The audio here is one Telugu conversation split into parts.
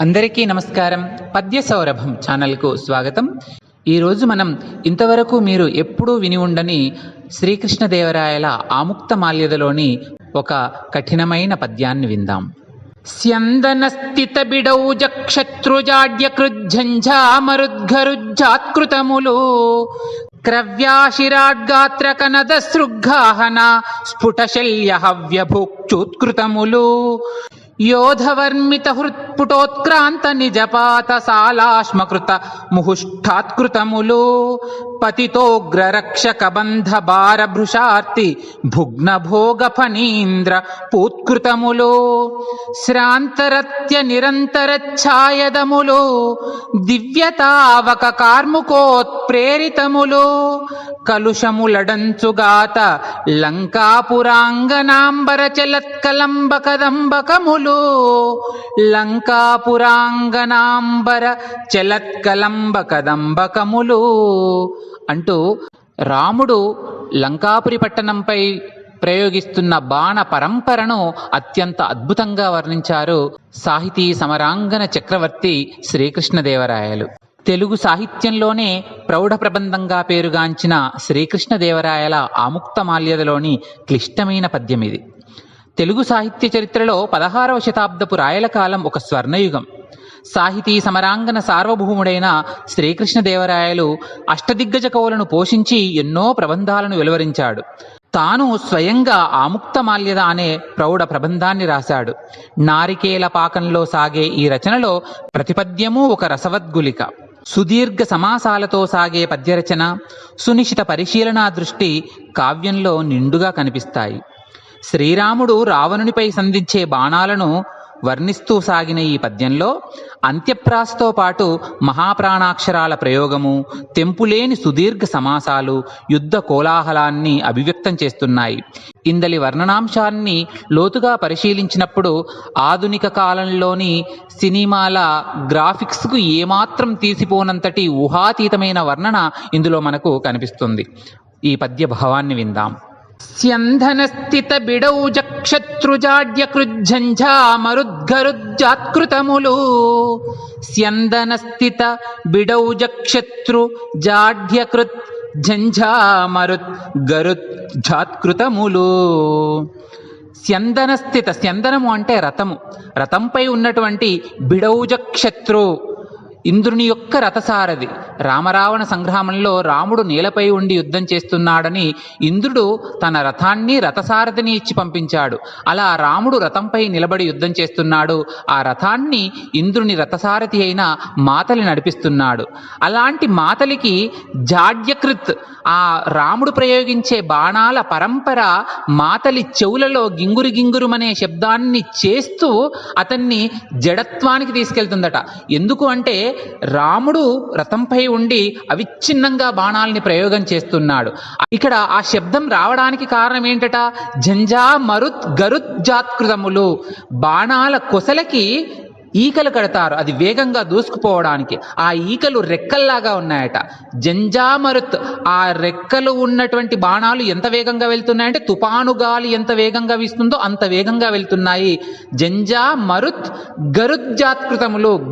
అందరికీ నమస్కారం. పద్య సౌరభం ఛానల్కు స్వాగతం. ఈరోజు మనం ఇంతవరకు మీరు ఎప్పుడూ విని ఉండని శ్రీకృష్ణదేవరాయల ఆముక్త మాల్యదలోని ఒక కఠినమైన పద్యాన్ని విందాం. స్యందన స్థిత బిడౌజ క్రవ్యాశిరాడ్గాత్ర కనద సృగ్గాహన స్ఫుటశల్య హవ్యభుక్చుత్కృతములు యోధవర్మిత పుటోత్క్రాంత నిజపాత సాలాశ్మకృత ముహుష్ఠాత్కృతములు పతితోగ్రరక్షక బంధ భారభృషార్తి భుగ్న భోగ ఫణీంద్ర పూత్కృతములు శ్రాంతరత్య నిరంతర ఛాయదములు దివ్యతావక కార్ముకోత్ప్రేరితములు కలుషములడంచుగాత లంకాపురాంగనాంబర చలత్కలంబకదంబకములు లంక లంకాపురాంగనాంబర చలత్కలంబకదంబకములు అంటూ రాముడు లంకాపురి పట్టణంపై ప్రయోగిస్తున్న బాణ పరంపరను అత్యంత అద్భుతంగా వర్ణించారు సాహితీ సమరాంగన చక్రవర్తి శ్రీకృష్ణదేవరాయలు. తెలుగు సాహిత్యంలోనే ప్రౌఢ ప్రబంధంగా పేరుగాంచిన శ్రీకృష్ణదేవరాయల ఆముక్తమాల్యదలోని క్లిష్టమైన పద్యమిది. ఇది తెలుగు సాహిత్య చరిత్రలో పదహారవ శతాబ్దపు రాయల కాలం ఒక స్వర్ణయుగం. సాహితీ సమరాంగన సార్వభౌముడైన శ్రీకృష్ణదేవరాయలు అష్టదిగ్గజ కవులను పోషించి ఎన్నో ప్రబంధాలను వెలువరించాడు. తాను స్వయంగా ఆముక్తమాల్యద అనే ప్రౌఢ ప్రబంధాన్ని రాశాడు. నారికేల పాకంలో సాగే ఈ రచనలో ప్రతిపద్యము ఒక రసవద్గులిక సుదీర్ఘ సమాసాలతో సాగే పద్యరచన సునిశిత పరిశీలనా దృష్టి కావ్యంలో నిండుగా కనిపిస్తాయి. శ్రీరాముడు రావణునిపై సంధించే బాణాలను వర్ణిస్తూ సాగిన ఈ పద్యంలో అంత్యప్రాసతో పాటు మహాప్రాణాక్షరాల ప్రయోగము తెంపులేని సుదీర్ఘ సమాసాలు యుద్ధ కోలాహలాన్ని అభివ్యక్తం చేస్తున్నాయి. ఇందలి వర్ణనాంశాన్ని లోతుగా పరిశీలించినప్పుడు ఆధునిక కాలంలోని సినిమాల గ్రాఫిక్స్కు ఏమాత్రం తీసిపోనంతటి ఊహాతీతమైన వర్ణన ఇందులో మనకు కనిపిస్తుంది. ఈ పద్య భావాన్ని విందాం. స్యంధనస్థిత బిడౌజక్షత్రుజాడ్య కృజ్జంఝా మరుద్గరుజ్జాత్కృతములు స్యందనస్థిత బిడౌజక్షత్రు జాడ్యకృత్ ఝంఝా మరుత్ గరుత్ జాత్కృతములు స్యందనస్థిత స్యందనము అంటే రథము. రథంపై ఉన్నటువంటి బిడౌజక్షత్రు ఇంద్రుని యొక్క రథసారథి. రామరావణ సంగ్రామంలో రాముడు నేలపై ఉండి యుద్ధం చేస్తున్నాడని ఇంద్రుడు తన రథాన్ని రథసారథిని ఇచ్చి పంపించాడు. అలా రాముడు రథంపై నిలబడి యుద్ధం చేస్తున్నాడు. ఆ రథాన్ని ఇంద్రుని రథసారథి అయిన మాతలి నడిపిస్తున్నాడు. అలాంటి మాతలికి జాడ్యకృత్ ఆ రాముడు ప్రయోగించే బాణాల పరంపర మాతలి చెవులలో గింగురు గింగురుమనే శబ్దాన్ని చేస్తూ అతన్ని జడత్వానికి తీసుకెళ్తుందట. ఎందుకు అంటే రాముడు రథంపై ఉండి అవిచ్ఛిన్నంగా బాణాలని ప్రయోగం చేస్తున్నాడు. ఇక్కడ ఆ శబ్దం రావడానికి కారణం ఏంటట? జంజా మరుత్ గరుత్ జాత్కృతములు. బాణాల కొసలకి ఈకలు కడతారు. అది వేగంగా దూసుకుపోవడానికి. ఆ ఈకలు రెక్కల్లాగా ఉన్నాయట. జంజామరుత్ ఆ రెక్కలు ఉన్నటువంటి బాణాలు ఎంత వేగంగా వెళ్తున్నాయంటే తుపాను గాలి ఎంత వేగంగా వీస్తుందో అంత వేగంగా వెళ్తున్నాయి. జంజా మరుత్ గరుత్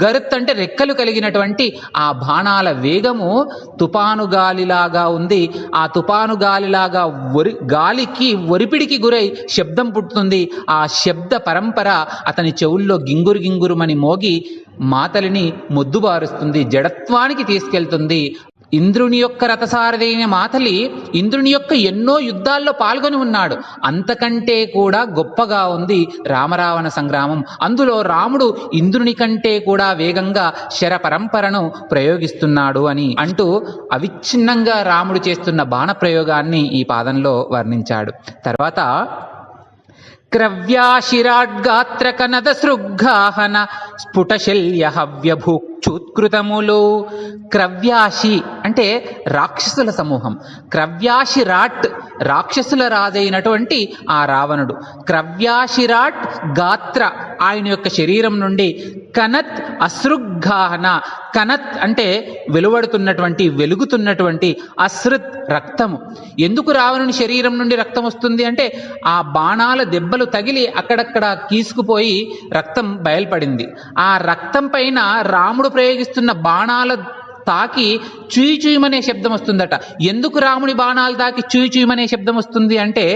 గరుత్ అంటే రెక్కలు కలిగినటువంటి ఆ బాణాల వేగము తుపాను గాలిలాగా ఉంది. ఆ తుపాను గాలిలాగా ఒరి గాలికి ఒరిపిడికి గురై శబ్దం పుట్టుతుంది. ఆ శబ్ద పరంపర అతని చెవుల్లో గింగురు గింగురుమని మోగి మాతలిని మొద్దుబారుస్తుంది జడత్వానికి తీసుకెళ్తుంది. ఇంద్రుని యొక్క రథసారథైన మాతలి ఇంద్రుని యొక్క ఎన్నో యుద్ధాల్లో పాల్గొని ఉన్నాడు. అంతకంటే కూడా గొప్పగా ఉంది రామరావణ సంగ్రామం. అందులో రాముడు ఇంద్రుని కంటే కూడా వేగంగా శర పరంపరను ప్రయోగిస్తున్నాడు అని అంటూ అవిచ్ఛిన్నంగా రాముడు చేస్తున్న బాణ ప్రయోగాన్ని ఈ పాదంలో వర్ణించాడు. తర్వాత క్రవ్యాశిరాడ్గాత్రకనద సృగ్గాహన స్ఫుటశల్య హవ్యభూక్షుత్కృతములు క్రవ్యాశి అంటే రాక్షసుల సమూహం. క్రవ్యాశిరాట్ రాక్షసుల రాజైనటువంటి ఆ రావణుడు. క్రవ్యాశిరాట్ గాత్ర ఆయన యొక్క శరీరం నుండి కనత్ అసృగ్గాహన కనత్ అంటే వెలువడుతున్నటువంటి వెలుగుతున్నటువంటి అసృత్ రక్తము. ఎందుకు రావణుని శరీరం నుండి రక్తం వస్తుంది అంటే ఆ బాణాల దెబ్బలు తగిలి అక్కడక్కడ కీసుకుపోయి రక్తం బయలుపడింది. ఆ రక్తం పైన రాముడు ప్రయోగిస్తున్న బాణాల తాకి చూయి చూయమనే శబ్దం వస్తుందట. ఎందుకు రాముడి బాణాలు తాకి చూయి చూయమనే శబ్దం వస్తుంది అంటే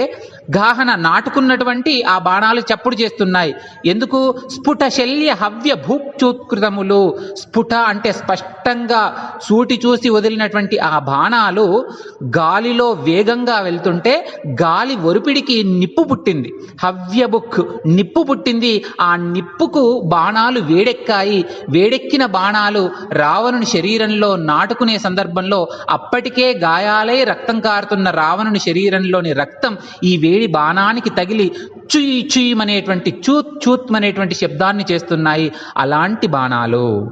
గాహన నాటుకున్నటువంటి ఆ బాణాలు చప్పుడు చేస్తున్నాయి. ఎందుకు? స్ఫుట శల్య హవ్య భూక్చూత్కృతములు స్ఫుట అంటే స్పష్టంగా సూటి చూసి వదిలినటువంటి ఆ బాణాలు గాలిలో వేగంగా వెళ్తుంటే గాలి ఒరిపిడికి నిప్పు పుట్టింది. హవ్య బుక్ నిప్పు పుట్టింది. ఆ నిప్పుకు బాణాలు వేడెక్కాయి. వేడెక్కిన బాణాలు రావణుని శరీరంలో నాటుకునే సందర్భంలో అప్పటికే గాయాలై రక్తం కారుతున్న రావణుని శరీరంలోని రక్తం ఈ వేడి బాణానికి తగిలి చుయ్ చుయిమనేటువంటి చూత్ చూత్ అనేటువంటి శబ్దాన్ని చేస్తున్నాయి అలాంటి బాణాలు.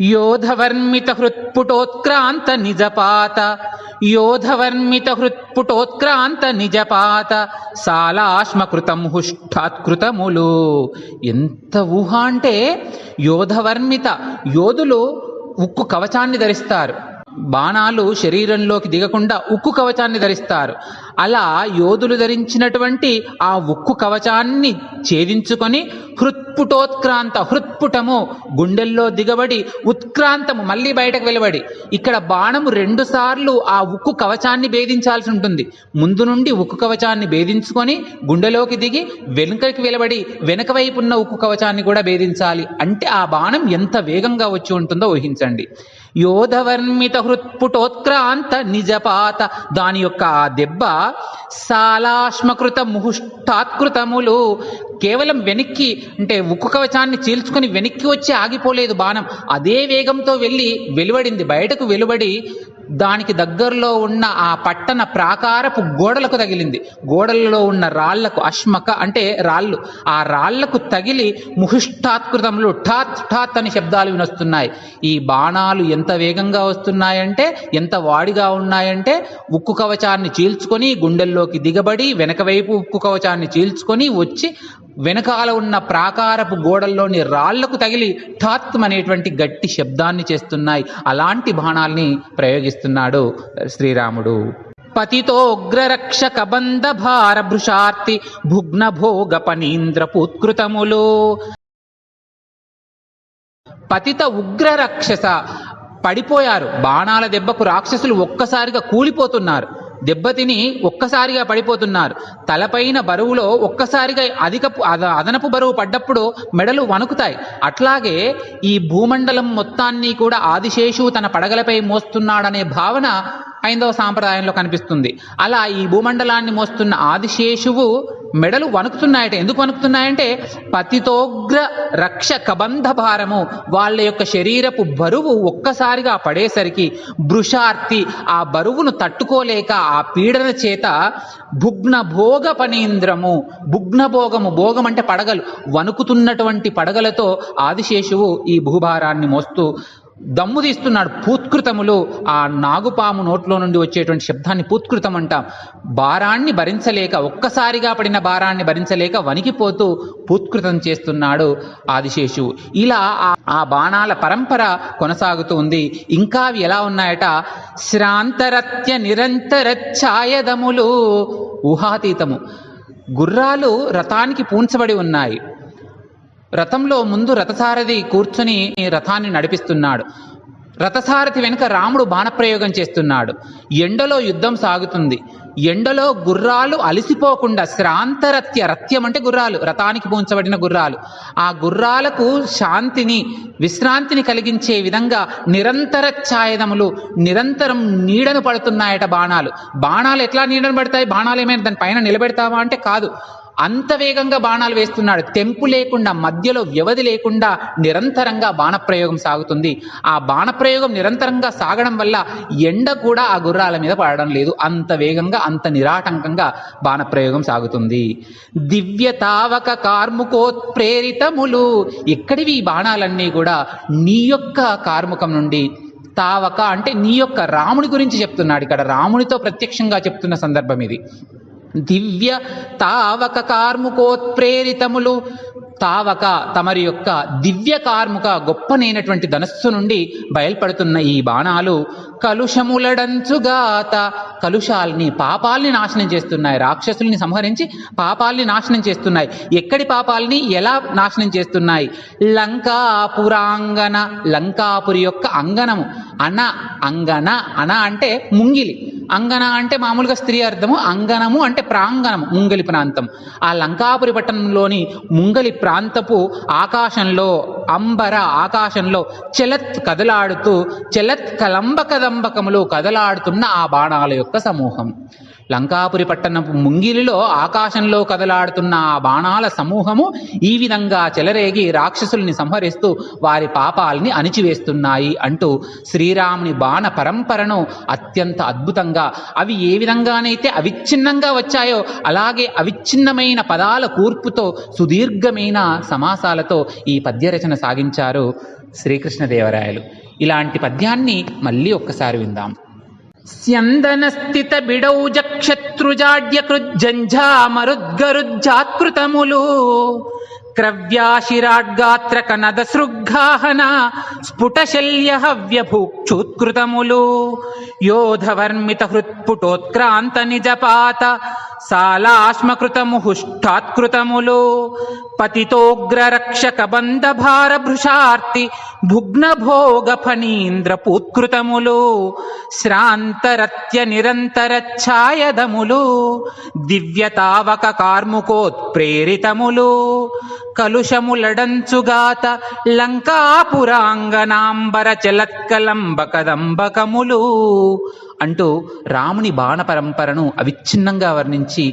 యోధవర్మిత హృత్పుటోత్క్రాంత నిజపాత యోధవర్మిత హృత్పుటోత్క్రాంత నిజపాత సాలాశ్మకృతం హుష్ఠాత్కృతములు. ఎంత ఊహ అంటే యోధవర్మిత యోధులు ఉక్కు కవచాన్ని ధరిస్తారు. బాణాలు శరీరంలోకి దిగకుండా ఉక్కు కవచాన్ని ధరిస్తారు. అలా యోధులు ధరించినటువంటి ఆ ఉక్కు కవచాన్ని ఛేదించుకొని హృత్పుటోత్క్రాంత హృత్పుటము గుండెల్లో దిగబడి ఉత్క్రాంతము మళ్ళీ బయటకు వెలువడి. ఇక్కడ బాణము రెండు సార్లు ఆ ఉక్కు కవచాన్ని భేదించాల్సి ఉంటుంది. ముందు నుండి ఉక్కు కవచాన్ని భేదించుకొని గుండెలోకి దిగి వెనుకకి వెలువడి వెనుక వైపు ఉన్న ఉక్కు కవచాన్ని కూడా భేదించాలి. అంటే ఆ బాణం ఎంత వేగంగా వచ్చి ఉంటుందో ఊహించండి. యోధవర్మిత హృత్పుటోత్క్రాంత నిజపాత. దాని యొక్క ఆ దెబ్బ సాలాశ్మకృత ముహుష్టాత్కృతములు కేవలం వెనక్కి అంటే ఉక్కు కవచాన్ని చీల్చుకొని వెనక్కి వచ్చి ఆగిపోలేదు బాణం. అదే వేగంతో వెళ్ళి వెలువడింది. బయటకు వెలువడి దానికి దగ్గరలో ఉన్న ఆ పట్టణ ప్రాకారపు గోడలకు తగిలింది. గోడలలో ఉన్న రాళ్ళకు అశ్మక అంటే రాళ్ళు. ఆ రాళ్ళకు తగిలి ముహుష్టాత్కృతములు ఠాత్ ఠాత్ అని శబ్దాలు వినొస్తున్నాయి. ఈ బాణాలు ఎంత వేగంగా వస్తున్నాయంటే ఎంత వాడిగా ఉన్నాయంటే ఉక్కు కవచాన్ని చీల్చుకొని గుండెల్లోకి దిగబడి వెనక వైపు ఉక్కు కవచాన్ని చీల్చుకొని వచ్చి వెనకాల ఉన్న ప్రాకారపు గోడల్లోని రాళ్ళకు తగిలి ఠాత్మ అనేటువంటి గట్టి శబ్దాన్ని చేస్తున్నాయి. అలాంటి బాణాల్ని ప్రయోగిస్తున్నాడు శ్రీరాముడు. పతితో ఉగ్రరక్ష కబంధ భార భృషార్తి భుగ్న భోగ పనీంద్ర పుత్కృతములు పతిత ఉగ్ర రాక్షస పడిపోయారు. బాణాల దెబ్బకు రాక్షసులు ఒక్కసారిగా కూలిపోతున్నారు. దెబ్బతిని ఒక్కసారిగా పడిపోతున్నారు. తలపైన బరువులో ఒక్కసారిగా అధిక అద- అదనపు బరువు పడ్డప్పుడు మెడలు వణుకుతాయి. అట్లాగే ఈ భూమండలం మొత్తాన్ని కూడా ఆదిశేషువు తన పడగలపై మోస్తున్నాడనే భావన ఐదవ సాంప్రదాయంలో కనిపిస్తుంది. అలా ఈ భూమండలాన్ని మోస్తున్న ఆదిశేషువు మెడలు వణుకుతున్నాయట. ఎందుకు వణుకుతున్నాయంటే పతితోగ్ర రక్ష కబంధ భారము వాళ్ళ యొక్క శరీరపు బరువు ఒక్కసారిగా పడేసరికి భృషార్తి ఆ బరువును తట్టుకోలేక ఆ ఆ పీడన చేత భుగ్న భోగ పనీంద్రము. భుగ్న భోగము భోగం అంటే పడగలు. వణుకుతున్నటువంటి పడగలతో ఆదిశేషువు ఈ భూభారాన్ని మోస్తూ దమ్ము తీస్తున్నాడు. పూత్కృతములు ఆ నాగుపాము నోట్లో నుండి వచ్చేటువంటి శబ్దాన్ని పూత్కృతం అంటాం. భారాన్ని భరించలేక ఒక్కసారిగా పడిన భారాన్ని భరించలేక వణికిపోతూ పూత్కృతం చేస్తున్నాడు ఆదిశేషువు. ఇలా ఆ- ఆ బాణాల పరంపర కొనసాగుతూ ఉంది. ఇంకా అవి ఎలా ఉన్నాయట? శ్రాంతరత్య నిరంతర ఛాయదములు ఊహాతీతము. గుర్రాలు రథానికి పూంచబడి ఉన్నాయి. రథంలో ముందు రథసారథి కూర్చుని రథాన్ని నడిపిస్తున్నాడు. రథసారథి వెనుక రాముడు బాణప్రయోగం చేస్తున్నాడు. ఎండలో యుద్ధం సాగుతుంది. ఎండలో గుర్రాలు అలసిపోకుండా శ్రాంతరత్య రత్యం అంటే గుర్రాలు రథానికి పూంచబడిన గుర్రాలు. ఆ గుర్రాలకు శాంతిని విశ్రాంతిని కలిగించే విధంగా నిరంతర ఛాయదములు నిరంతరం నీడను పడుతున్నాయట బాణాలు. బాణాలు ఎట్లా నీడను పడతాయి? బాణాలు ఏమైనా దాని పైన నిలబెడతావా అంటే కాదు. అంత వేగంగా బాణాలు వేస్తున్నాడు. తెంపు లేకుండా మధ్యలో వ్యవధి లేకుండా నిరంతరంగా బాణప్రయోగం సాగుతుంది. ఆ బాణప్రయోగం నిరంతరంగా సాగడం వల్ల ఎండ కూడా ఆ గుర్రాల మీద పడడం లేదు. అంత వేగంగా అంత నిరాటంకంగా బాణప్రయోగం సాగుతుంది. దివ్య తావక కార్ముకోత్ప్రేరితములు ఎక్కడివి ఈ బాణాలన్నీ కూడా నీ యొక్క కార్ముకం నుండి తావక అంటే నీ యొక్క రాముని గురించి చెప్తున్నాడు. ఇక్కడ రామునితో ప్రత్యక్షంగా చెప్తున్న సందర్భం ఇది. దివ్య తావక కార్ముకోత్ప్రేరితములు. తావక తమరి యొక్క దివ్య కార్ముక గొప్పనైనటువంటి ధనస్సు నుండి బయల్పడుతున్న ఈ బాణాలు కలుషములడంచుగాత కలుషాల్ని పాపాల్ని నాశనం చేస్తున్నాయి. రాక్షసుల్ని సంహరించి పాపాల్ని నాశనం చేస్తున్నాయి. ఎక్కడి పాపాల్ని ఎలా నాశనం చేస్తున్నాయి? లంకాపురాంగన లంకాపురి యొక్క అంగనము అన అంగన అన అంటే ముంగిలి. అంగన అంటే మామూలుగా స్త్రీ అర్థము అంగనము అంటే ప్రాంగణము ముంగలి ప్రాంతం. ఆ లంకాపురి పట్టణంలోని ముంగలి ప్రాంతపు ఆకాశంలో అంబర ఆకాశంలో చెలత్ కదలాడుతూ చెలత్ కలంబ కదంబకములు కదలాడుతున్న ఆ బాణాల యొక్క సమూహం. లంకాపురి పట్టణపు ముంగిలిలో ఆకాశంలో కదలాడుతున్న ఆ బాణాల సమూహము ఈ విధంగా చెలరేగి రాక్షసుల్ని సంహరిస్తూ వారి పాపాల్ని అణిచివేస్తున్నాయి అంటూ శ్రీరాముని బాణ పరంపరను అత్యంత అద్భుతంగా అవి ఏ విధంగానైతే అవిచ్ఛిన్నంగా వచ్చాయో అలాగే అవిచ్ఛిన్నమైన పదాల కూర్పుతో సుదీర్ఘమైన సమాసాలతో ఈ పద్యరచన సాగించారు శ్రీకృష్ణదేవరాయలు. ఇలాంటి పద్యాన్ని మళ్ళీ ఒక్కసారి విందాం. స్యందనస్థిత బిడౌజ క్షత్రుజాడ్య కృజ్జంఝా మరుద్గరుజ్జాత్కృతములు క్రవ్యాశిరాడ్గాత్ర కనద సృగ్గాహన స్ఫుటశల్య హవ్యభూక్షుత్కృతములు యోధవర్మిత హృత్పుటోత్క్రాంత నిజపాత సాలాశ్మకృతము హుష్టాత్కృతములు పతితోగ్ర రక్షక బంధ భార భృషార్తి భుగ్న భోగ ఫణీంద్ర పూత్కృతములు శ్రాంతరత్య నిరంతర ఛాయదములు దివ్యతావక కార్ముకోత్ప్రేరితములు కలుషములడంచుగాత లంకాపురాంగనాంబర చలత్కలంబ కదంబకములు అంటూ రాముని బాణ పరంపరను అవిచ్ఛిన్నంగా వర్ణించి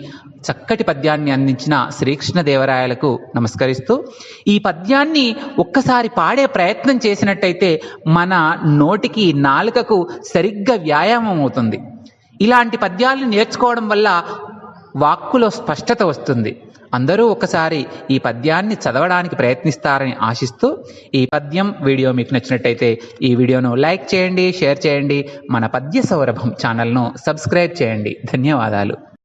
చక్కటి పద్యాన్ని అందించిన శ్రీకృష్ణదేవరాయలకు నమస్కరిస్తూ ఈ పద్యాన్ని ఒక్కసారి పాడే ప్రయత్నం చేసినట్టయితే మన నోటికి నాలుకకు సరిగ్గా వ్యాయామం అవుతుంది ఇలాంటి పద్యాలను నేర్చుకోవడం వల్ల వాక్కులో స్పష్టత వస్తుంది. అందరూ ఒకసారి ఈ పద్యాన్ని చదవడానికి ప్రయత్నిస్తారని ఆశిస్తూ ఈ పద్యం వీడియో మీకు నచ్చినట్టయితే ఈ వీడియోను లైక్ చేయండి షేర్ చేయండి మన పద్య సౌరభం ఛానల్ను సబ్స్క్రైబ్ చేయండి. ధన్యవాదాలు.